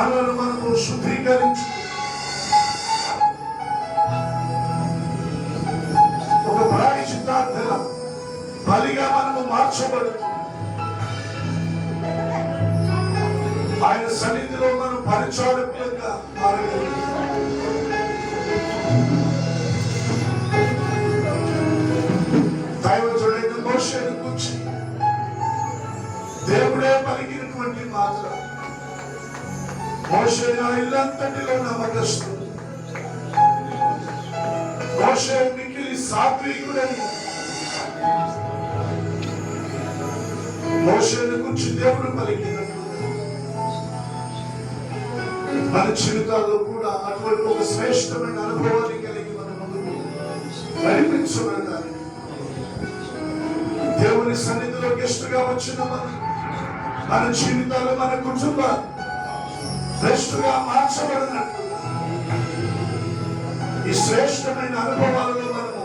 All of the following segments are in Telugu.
বাংলার মানুষ সুফিকারী మోషేను గురించి దేవుడు పలికినట్టు మన జీవితాల్లో కూడా అటువంటి ఒక శ్రేష్టమైన అనుభవాన్ని కలిగి మన ముందుకు నడిపించబడడానికి దేవుని సన్నిధిలో గెస్ట్గా వచ్చిన మనం మన జీవితాలు మన కుటుంబాలు బెస్ట్గా మార్చబడినట్టు ఈ శ్రేష్టమైన అనుభవాలలో మనము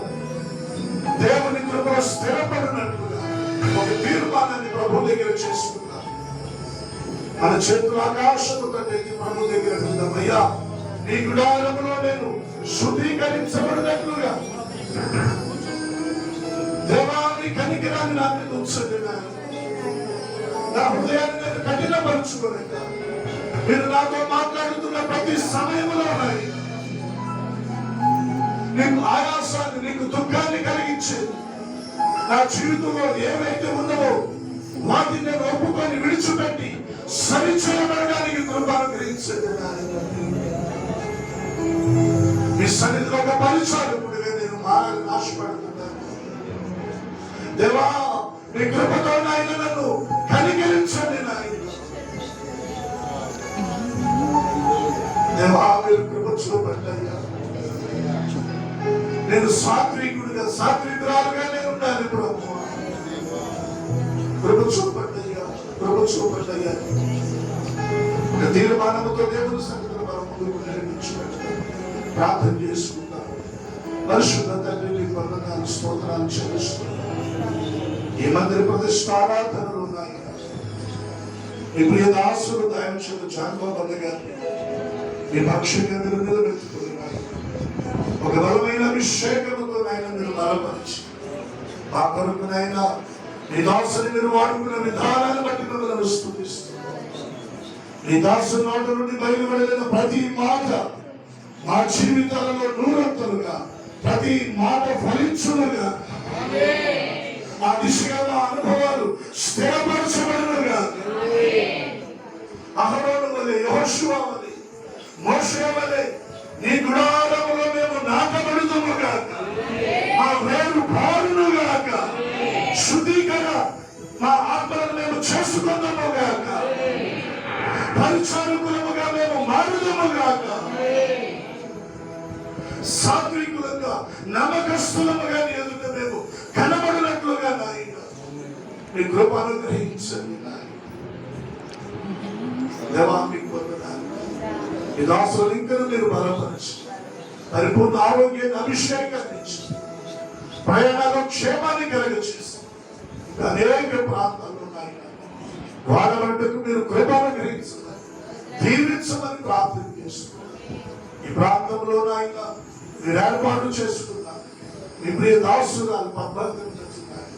దేవుని కృప స్థిరపడినట్టు ఒక తీర్మానాన్ని ప్రభు దగ్గర చేసుకుందాం మన చేతులు ఆకాశము కట్టేది ప్రభు దగ్గర వెళ్దాం నీ గుడారంలో నేను శుద్ధీకరించబడినట్లుగా. దేవాన్ని కనికిరాన్ని నా మీద ఉంచండి నా హృదయాన్ని నేను కఠినపరుచుకోలేక మీరు నాతో మాట్లాడుతున్న ప్రతి సమయంలో నీకు ఆయాసాన్ని నీకు దుఃఖాన్ని కలిగించేది నా జీవితంలో ఏవైతే ఉన్నావో వాటిని నేను ఒప్పుకొని విడిచిపెట్టి సరి చేయబడడానికి కృపను గ్రహించండి. మీ సన్నిధిలో ఒక పరిచారకుడిగా నేను మారాలని ఆశపడుతున్నాను. దేవా నీ కృపతో నాయన నన్ను కనికరించండి నాయన. దేవా మీరు కృప చూపండియ్యా నేను సాత్వికుడిగా సాత్వికురాలుగా దేవుని సన్నిధిలో మనం ముందుకు ప్రార్థన చేసుకుంటాం పరిశుద్ధ తండ్రి నీకు వందనాలు స్తోత్రాలు చెల్లిస్తున్నాం. ఈ మందిర ప్రతిష్టారాధనలు ఉన్నాయి. మీ ప్రియ దాసులు దయించిన జాన్బాబు గారు మీ పక్షంగా మీరు నిలబెట్టుకున్నారు ఒక బలమైన అభిషేకముతో నాయన మీరు బలపరిచి మా కొరకు నాయన మీ దాసుని మీరు వాడుకున్న విధానాన్ని బట్టి మిమ్మల్ని స్థుతిస్తున్నారు నీ దాసు నోట నుండి బయలువడిన ప్రతి మాట మా జీవితాలలో నూరంతలుగా ప్రతి మాట ఫలించునుగా. ఆ దిశగా మా అనుభవాలు స్థిరపరచబడినగా. అహరోను వలె యెహోషువ వలె మోషే వలె నీ గుడారములో మేము నాటబడుతుము గాక మా వేరు పారును గాక శుద్ధీకర మా ఆత్మలను మేము చేసుకుందాము గాక పరిచారకులముగా మేము మారుదము గాక. సాత్వికులంగా నమ్మకస్తులముగా నీ ఎదుట మేము కనబడినట్లుగా నాయన. మీ కృప అనుగ్రహించండి నాయన. దేవా మీకు వందనాలు ఈ దాసులు ఇంకా మీరు బలపరచు పరిపూర్ణ ఆరోగ్యాన్ని అభిషేకాన్ని ఇచ్చి ప్రయాణాలు క్షేమాన్ని కలగచేసి అనేక ప్రాంతాల్లో నాయన. వాడబడ్డకు మీరు కృపను గ్రహించారు దీవించమని ప్రార్థన చేస్తున్నారు. ఈ ప్రాంతంలో నాయన మీరు ఏర్పాటు చేసుకున్నారు మీ ప్రియ దాసురాలు పద్మార్థం చేస్తున్నారు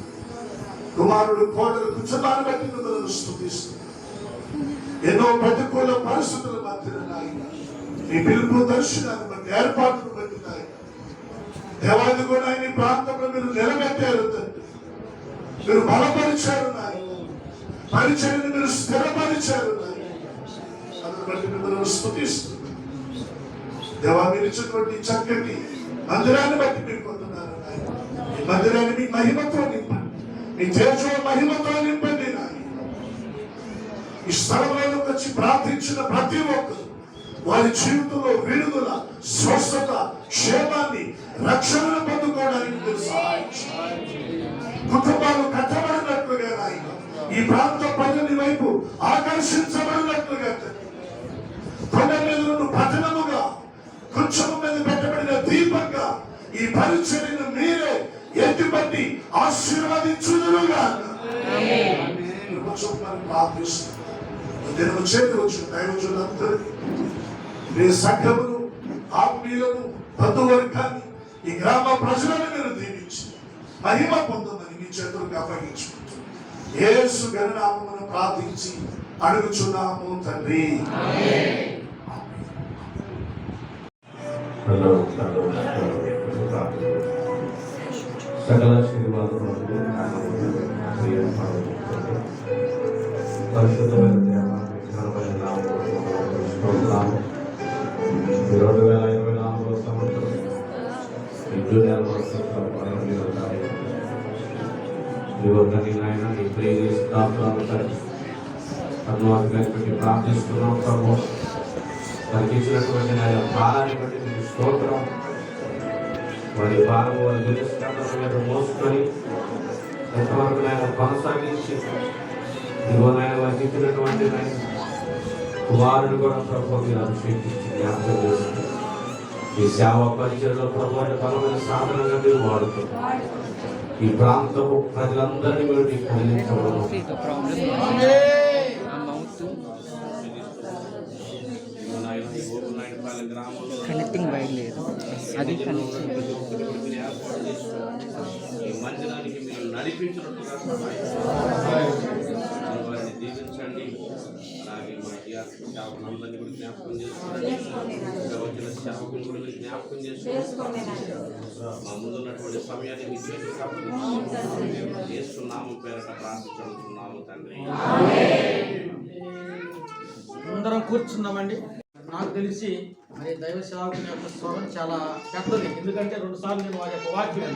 కుమారుడు కోటలు కుటుంబాన్ని బట్టి మిమ్మల్ని స్థుతిస్తున్నారు ఎన్నో ప్రతికూల పరిస్థితుల మధ్యన నాయన మీ పిలుపు దర్శనాన్ని బట్టి ఏర్పాటును బట్టి నాయన. దేవాది కూడా ఆయన ఈ ప్రాంతంలో మీరు నిలబెట్టారు మీరు బలపరిచారు నాయన. పరిచయని మీరు స్థిరపరిచారు నాయన. అందుని బట్టి దేవా మీరు ఇచ్చినటువంటి చక్కటి మందిరాన్ని బట్టి మీరు పొందున్నారు ఈ మందిరాన్ని మీ మహిమతో నింపండి. మీ తేజో మహిమతో నింపండి నాయన. ఈ స్థలంలోకి వచ్చి ప్రార్థించిన ప్రతి ఒక్కరు వారి జీవితంలో విడుదల స్వస్థత క్షేమాన్ని రక్షణను పొందుకోవడానికి మీరు సహాయం కుటుంబాలు కట్టబడినట్లుగా నాయన. ఈ ప్రాంత ప్రజల వైపు ఆ ఈ పరిచర్యను మీరే ఎత్తిపట్టి ఆశీర్వదించుదురుగా. చూపమని ప్రార్థిస్తున్నాను. దినము చేతి వచ్చిన దైవజులందరికీ మీ సంఘమును ఆత్మీయులను బంధువర్గాన్ని ఈ గ్రామ ప్రజలను మీరు దీవించి మహిమ పొందమని మీ చేతులకు అప్పగించుకుంటూ యేసు గణనామమును ప్రార్థించి అడుగుచున్నాము తండ్రి. హలో హలో సకల శ్రీవాదులకు పరిశుద్ధమైన రెండు వేల ఇరవై నాలుగో సంవత్సరం ఈ జూనియర్ వర్షాలు నాయన నీ ప్రియ స్థాపనాలు అన్నవారి గారికి ప్రార్థిస్తున్నాం ప్రభు తగ్గించినటువంటి బట్టి స్తోత్రం వారి భారం వారి గురించి మీద మోసుకొని ఎంతవరకు నాయన కొనసాగించి ఇదిగో నాయన వారికి ఇచ్చినటువంటి నాయన కుమారుడు కూడా ప్రభు మీరు అభిషేకించి జ్ఞాపకం చేస్తుంది ఈ సేవా పరిచయంలో ప్రభు అనే బలమైన సాధనంగా మీరు వాడుతున్నారు ఈ ప్రాంతపు ప్రజలందరినీ మీరు నీకు కనెక్టింగ్ వైర్ లేదు. అది మందిరానికి మీరు నడిపించినట్టుగా సహాయపడండి. వారిని దీవించండి. అలాగే మా సేవకులందరినీ కూడా జ్ఞాపకం చేసుకోండి. ఇక్కడ వచ్చిన సేవకులు కూడా జ్ఞాపకం చేసుకోండి. మా ముందున్నటువంటి సమయాన్ని మీ చేతికి అప్పగిస్తున్నాము. యేసునామం పేరట ప్రార్థించుకుంటున్నాము తండ్రి. అందరం కూర్చున్నామండి. నాకు తెలిసి మరి దైవ సేవకుని యొక్క స్వరం చాలా పెద్దది. ఎందుకంటే రెండు సార్లు నేను వారి యొక్క వాక్యం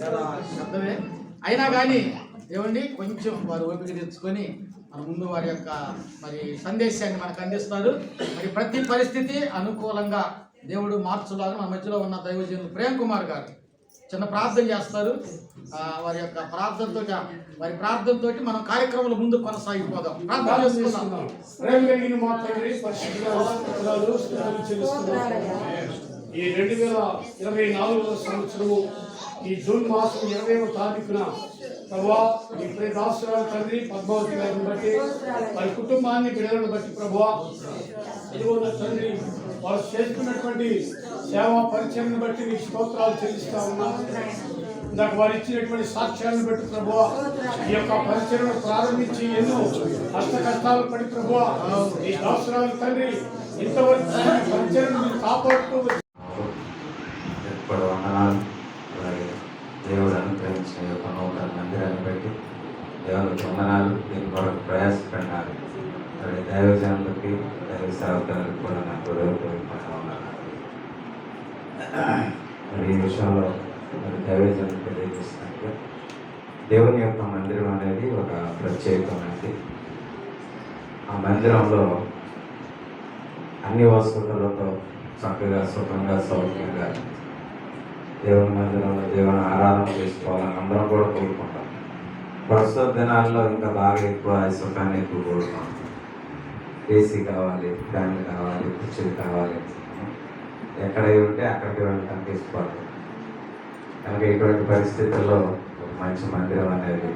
చాలా శబ్దమే. అయినా కానీ ఏమండి కొంచెం వారు ఓపిక తెచ్చుకొని మన ముందు వారి యొక్క మరి సందేశాన్ని మనకు అందిస్తారు. మరి ప్రతి పరిస్థితి అనుకూలంగా దేవుడు మార్చులాగా మన మధ్యలో ఉన్న దైవజనులు ప్రేమ్ కుమార్ గారు చిన్న ప్రార్థన చేస్తారు. వారి యొక్క ప్రార్థనతో వారి ప్రార్థనతో మనం కార్యక్రమంలో ముందు కొనసాగిపోదాం. ప్రార్థన చేసుకుందాం. ప్రేమ కలిగిన మా తండ్రి ఈ రెండు వేల ఇరవై నాలుగవ సంవత్సరము ఈ జూన్ మాసం ఇరవైవ తారీఖున ప్రభా ఈ ప్రియదాసురాలు తండ్రి పద్మావతి గారిని బట్టి వారి కుటుంబాన్ని బిడ్డలను బట్టి ప్రభా ఇదిగో తండ్రి వారు చేస్తున్నటువంటి సేవా పరిచయం బట్టి నీ స్తోత్రాలు చెల్లిస్తా ఉన్నా. ఇందాక వారు ఇచ్చినటువంటి సాక్ష్యాలను బట్టి ప్రభు ఈ యొక్క పరిచయను ప్రారంభించి ఎన్నో అష్ట కష్టాలు పడి ప్రభు ఈ సంవత్సరాలు తండ్రి ఇంతవరకు పరిచయం కాపాడుతూ ఎప్పుడు వందనాలు. అలాగే దేవుడు అనుగ్రహించిన యొక్క నూతన మందిరాన్ని బట్టి దేవునికి వందనాలు. దీని కొరకు ప్రయాసపడినారు. అలాగే దైవజనులకి దైవ సేవకులకు కూడా నాకు మరి ఈ విషయంలో మరి దైవజనులు తెలియజేసినట్టు. దేవుని యొక్క మందిరం అనేది ఒక ప్రత్యేకమైనది. ఆ మందిరంలో అన్ని వసతులతో చక్కగా సుఖంగా సౌఖ్యంగా దేవుని మందిరంలో దేవుని ఆరాధన చేసుకోవాలని అందరం కూడా కోరుకుంటాం. ప్రస్తుత దినాల్లో ఇంకా బాగా ఎక్కువ సుఖాన్ని ఎక్కువ కోరుకుంటాం. ఏసీ కావాలి ఫ్యాన్ కావాలి కుర్చీలు కావాలి. ఎక్కడ ఉంటే అక్కడికి వెళ్ళడానికి ఇష్టపడతాం కనుక ఇటువంటి పరిస్థితుల్లో ఒక మంచి మందిరం అనేది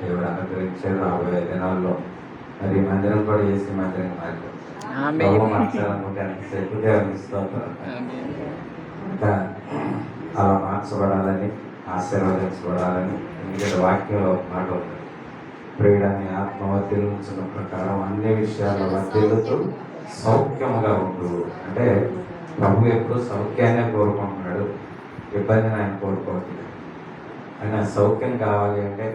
దేవుడు అనుగ్రహించే రాబోయే దినాల్లో. మరి మందిరం కూడా ఏసీ మందిరం మార్చాలనుకుంటే స్తోత్రం. ఇంకా అలా మార్చబడాలని ఆశీర్వదించబడాలని ఎందుకంటే వాక్యంలో ఒక మాట ఉంది. ఆత్మ వర్తిల్చిన ప్రకారం అన్ని విషయాల్లో వర్తిల్లుతూ సౌఖ్యముగా ఉండు. అంటే ప్రభు ఎప్పుడు సౌఖ్యాన్ని కోరుకుంటున్నాడు. ఇబ్బందిని ఆయన కోరుకోవట్లేదు. ఆయన సౌఖ్యం కావాలి అంటే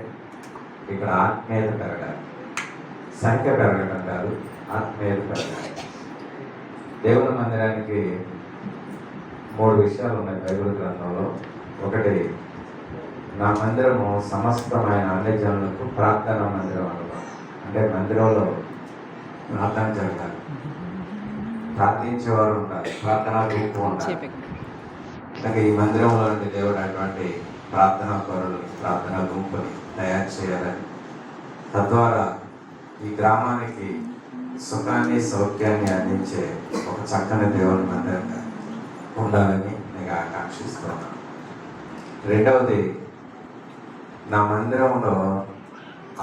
ఇక్కడ ఆత్మీయత పెరగాలి. సంఖ్య పెరగడం కాదు ఆత్మీయత పెరగాలి. దేవుని మందిరానికి మూడు విషయాలు ఉన్నాయి బైబిల్ గ్రంథంలో. ఒకటి నా మందిరము సమస్తమైన అన్ని జనులకు ప్రార్థన మందిరం అనుకో అంటే మందిరంలో ప్రార్థన జరగాలి. ప్రార్థించేవారు ఉండాలి ప్రార్థన ఉండాలి ఇంకా ఈ మందిరంలో నుండి దేవుడు అటువంటి ప్రార్థనా పరులు ప్రార్థనా గుంపుని తయారు చేయాలని. తద్వారా ఈ గ్రామానికి సుఖాన్ని సౌఖ్యాన్ని అందించే ఒక చక్కని దేవుని మందిరంగా ఉండాలని నేను ఆకాంక్షిస్తున్నాను రెండవది నా మందిరంలో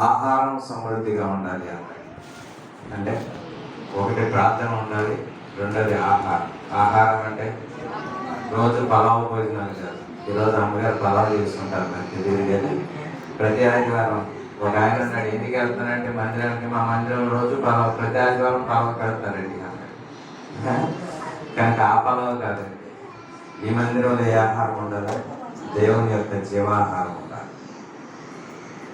ఆహారం సమృద్ధిగా ఉండాలి అన్నాడు అంటే ఒకటి ప్రార్థన ఉండాలి రెండోది ఆహారం. ఆహారం అంటే రోజు పలావు భోజనాలు కాదు ఈరోజు అమ్మగారు పలావ్ చేసుకుంటారు నాకు తెలియదు కానీ ప్రతి ఆదివారం ఒక ఆయన ఉన్నాడు ఎందుకు వెళ్తానంటే మందిరానికి మా మందిరం రోజు పలావు ప్రతి ఆదివారం పలావు పెడతారండి కనుక ఆ పలావు కాదు ఈ మందిరంలో ఏ ఆహారం ఉండదు దేవుని యొక్క జీవాహారం ఉండాలి.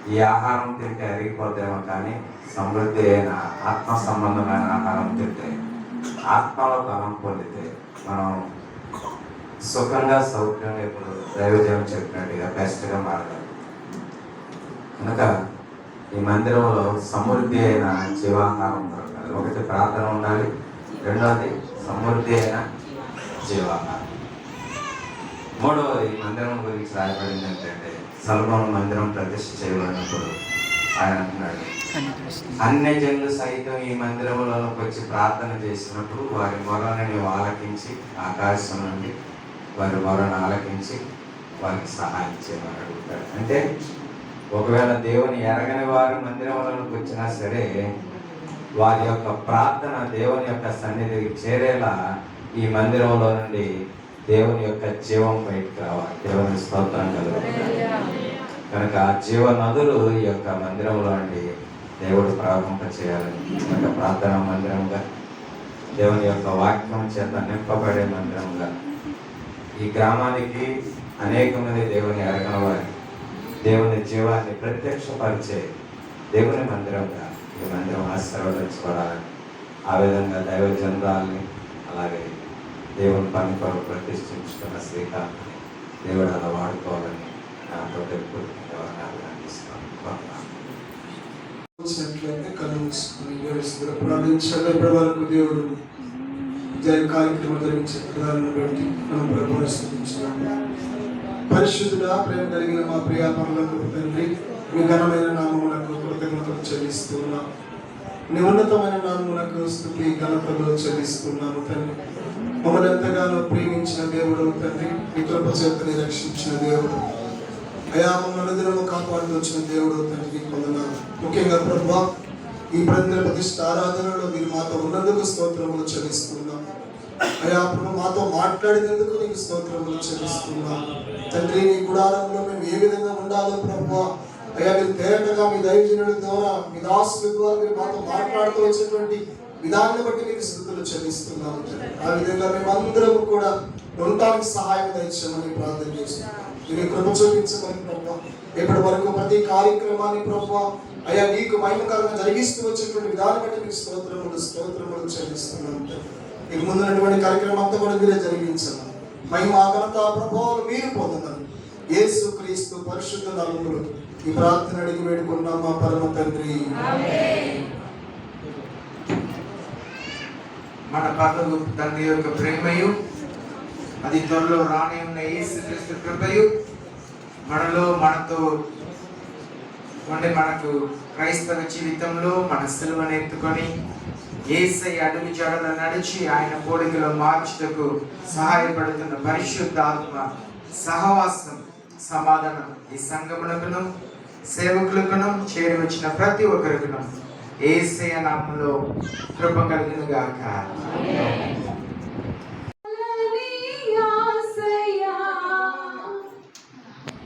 ఈ ఆహారం తింటే అరిగిపోతేమో కానీ సమృద్ధి అయిన ఆత్మ సంబంధమైన ఆహారం తింటే ఆత్మలో బలం పొందితే మనం సుఖంగా సౌఖ్యంగా ఇప్పుడు దైవజనం చెప్పినట్టుగా బెస్ట్గా మారగలం. కనుక ఈ మందిరంలో సమృద్ధి అయిన జీవాహారం దొరకాలి. ఒకటి ప్రార్థన ఉండాలి రెండవది సమృద్ధి అయిన జీవాహారం. మూడవది మందిరం గురించి రాయబడింది ఏంటంటే సల్మాన్ మందిరం ప్రతిష్ఠ చేయబడినప్పుడు ఆయన అంటున్నాడు. అన్య జనులు సైతం ఈ మందిరంలోకి వచ్చి ప్రార్థన చేసినప్పుడు వారి మొరను ఆలకించి ఆకాశం నుండి వారి మొరను ఆలకించి వారికి సహాయం చేయమని అడుగుతాడు. అంటే ఒకవేళ దేవుని ఎరగని వారు మందిరంలోకి వచ్చినా సరే వారి యొక్క ప్రార్థన దేవుని యొక్క సన్నిధికి చేరేలా ఈ మందిరంలో నుండి దేవుని యొక్క జీవం బయటకు రావాలి. దేవుని స్తోత్రం కలుగుతుంది. కనుక ఆ జీవ నదులు ఈ యొక్క మందిరంలో అండి దేవుడు ప్రారంభ చేయాలని కనుక ప్రార్థనా మందిరంగా దేవుని యొక్క వాక్యం చేత నింపబడే మందిరంగా ఈ గ్రామానికి అనేక మంది దేవుని ఎరగన వారి దేవుని జీవాన్ని ప్రత్యక్షపరిచే దేవుని మందిరంగా ఈ మందిరం ఆశీర్వదించబడాలని ఆ విధంగా దైవ జనరాల్ని అలాగే దేవుని పని కొరకు ప్రతిష్ఠించుకున్న శ్రీకాంత్ని దేవుడు అలా వాడుకోవాలని నాతో ఎప్పుడు అభినందిస్తాను వందనాలు. వచ్చినట్లయితే కళ్ళు మూసుకుని ఏడుస్తున్నారు ప్రార్థించండి ఇప్పటి వరకు దేవుడు జయ కార్యక్రమం జరిగించే విధాలను పెట్టి మనం ప్రభుత్వం పరిశుద్ధుడా ప్రేమ కలిగిన మా ప్రియా పనులకు తండ్రి మీ ఘనమైన నామములకు కృతజ్ఞతలు చెల్లిస్తున్నాం నీ ఉన్నతమైన నామములకు స్థుతి ఘనతలు చెల్లిస్తున్నాను తండ్రి మమ్మల్ని ఎంతగానో ప్రేమించిన దేవుడు తండ్రి మీ కృప చేతని రక్షించిన దేవుడు అయా మమ్మల్ని అనుదినము కాపాడుతూ వచ్చిన దేవుడు తండ్రి పొందనాలు ముఖ్యంగా ప్రభు ఈ ప్రజల ప్రతిష్ట ఆరాధనలో మీరు మాతో ఉన్నందుకు స్తోత్రములు చెల్లిస్తున్నాం. అయ్యా ప్రభు మాతో మాట్లాడినందుకు నీకు స్తోత్రములు చెల్లిస్తున్నాం. తండ్రి నీ గుడారంలో మేము ఏ విధంగా ఉండాలో ప్రభు అయ్యా మీరు తేరటగా మీ దైవజనుల ద్వారా మీ దాసుల ద్వారా మీరు మాతో మాట్లాడుతూ వచ్చినటువంటి విధానాన్ని బట్టి మీకు స్థుతులు చెల్లిస్తున్నాము ఆ విధంగా మేమందరం కూడా ఉండటానికి సహాయం దయచేయమని ప్రార్థన చేస్తున్నాం. మీరు కృప చూపించమని ఇప్పటి వరకు ప్రతి కార్యక్రమాన్ని ప్రభు. అయ్యా నీకు మహిమకరంగా జరిగిస్తూ వచ్చినటువంటి విధానం బట్టి మీకు స్తోత్రములు స్తోత్రములు చెల్లిస్తున్నాను తండ్రి. ఇక ముందున్నటువంటి కార్యక్రమం అంతా కూడా మీరే జరిగించాను మహిమ ఘనత ప్రభావాలు మీరు పొందుతారు యేసు క్రీస్తు పరిశుద్ధ నలుగురు ఈ ప్రార్థన అడిగి వేడుకున్నాం మా పరమ తండ్రి. మన పర్లకు తండ్రి యొక్క ప్రేమయు అది త్వరలో రాని ఉన్న యేసుక్రీస్తు కృపయు మనలో మనతో ఉండి మనకు క్రైస్తవ జీవితంలో మన సిలువను ఎత్తుకొని ఏసై అడుగు జడల నడిచి ఆయన కోరికలో మార్చుటకు సహాయపడుతున్న పరిశుద్ధ ఆత్మ సహవాసం సమాధానం ఈ సంగమునకును సేవకులకును చేరి వచ్చిన ప్రతి ఒక్కరికును. ఏసయ నామంలో కృప కలిగినగాక.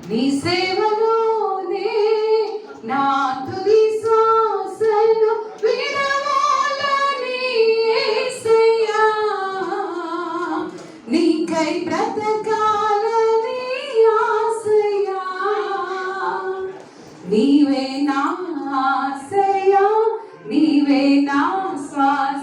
నీ సేవలోనే నా తుది శ్వాసను విడవాలని యేసయ్యా. నీకై బ్రతకాలని ఆశయా నీవే నా ఆశయా నీవే నా శ్వాసయా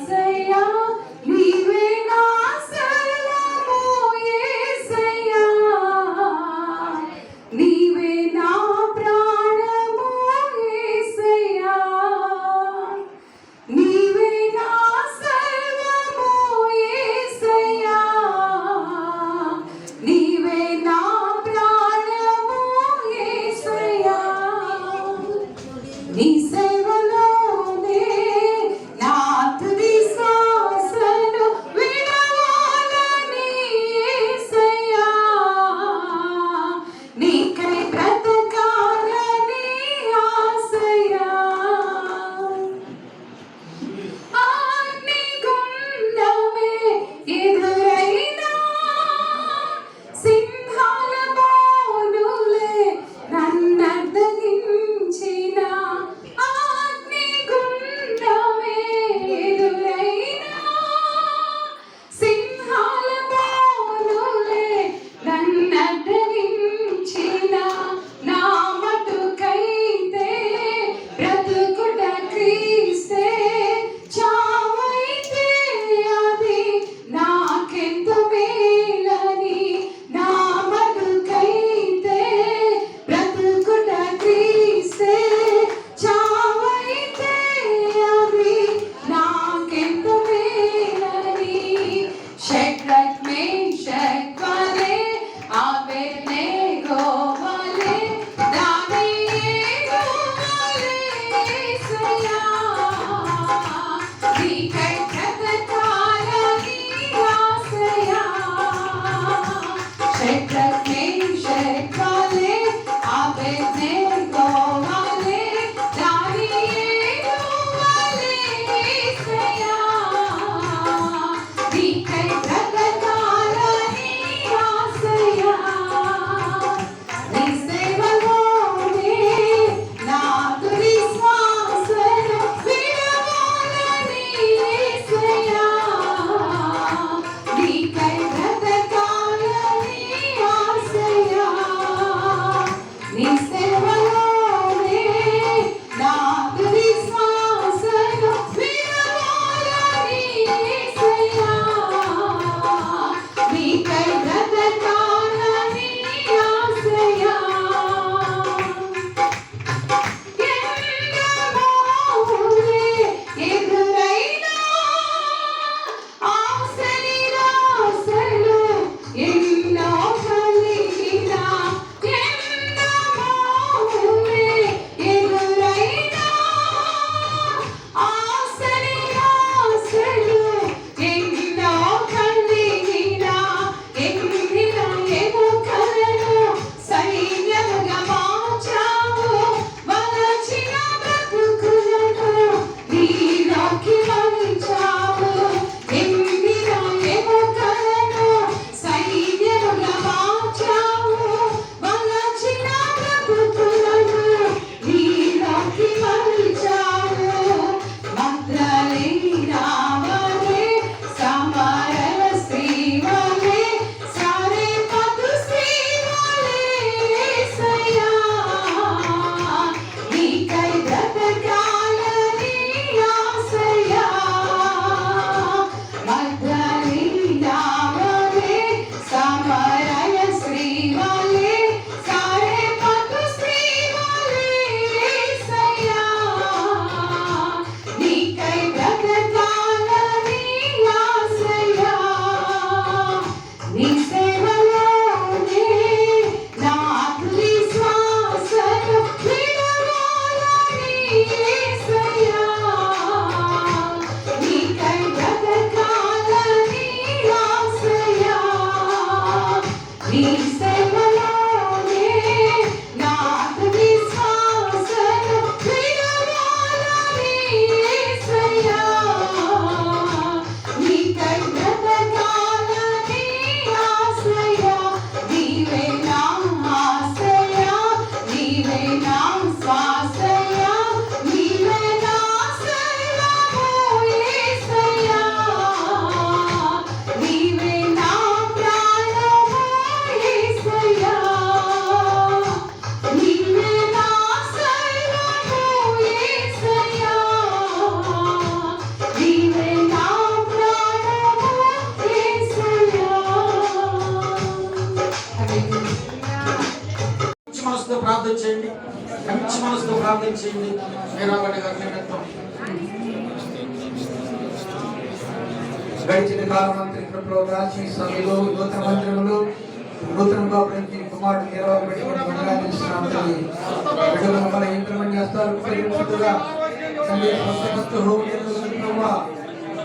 ఉపయోగించుగా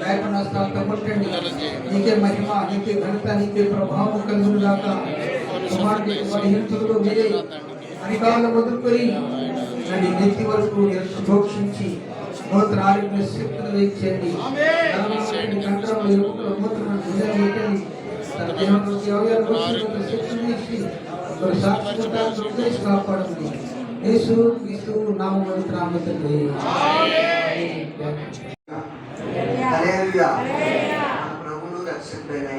లేక నష్టాలు తప్పట్టండి నీకే మహిమ నీకే ఘనత నీకే ప్రభావం కలుగును గాక. బలహీనతలు మీరే. అధికారులు వదులుకొని నన్ను నెత్తి వరకు నిర్దోక్షించి నూతన ఆరోగ్య శక్తులు వేయించండి. కంట్రం ఎరుపులు మూత్రం నిజండి తన దేహంలో అవయాలు శక్తులు ఇచ్చి సాక్షి కాపాడండి. యేసు క్రీస్తు నామం నామ తండ్రి.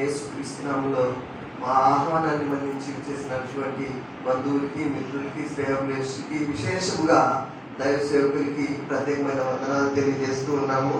యేసు క్రీస్తు నామంలో మా ఆహ్వానాన్ని మన్నించి చేసినటువంటి బంధువులకి మిత్రులకి సేవకులకి విశేషంగా దైవ సేవకులకి ప్రత్యేకమైన వందనాలు తెలియజేస్తూ ఉన్నాము.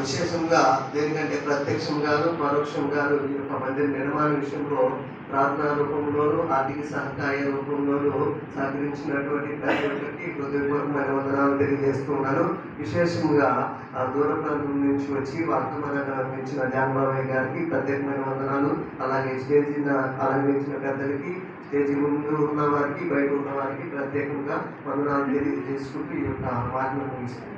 విశేషంగా దేనికంటే ప్రత్యక్షంగాను పరోక్షంగాను ఈ యొక్క మందిర నిర్మాణ విషయంలో ప్రార్థనా రూపంలోను ఆర్థిక సహకాయ రూపంలోను సహకరించినటువంటి ప్రతి ఒక్కరికి హృదయపూర్వకమైన వందనాలు తెలియజేస్తున్నాను. విశేషంగా ఆ దూర ప్రాంతం నుంచి వచ్చి వర్తమానాన్ని అందించిన జాన్బాబాయ్ గారికి ప్రత్యేకమైన వందనాలు. అలాగే స్టేజిన అలంకరించిన పెద్దలకి స్టేజ్ ముందు ఉన్న వారికి బయట ఉన్న వారికి ప్రత్యేకంగా వందనాలు తెలియజేసుకుంటూ ఈ యొక్క మాటను ముగిస్తాను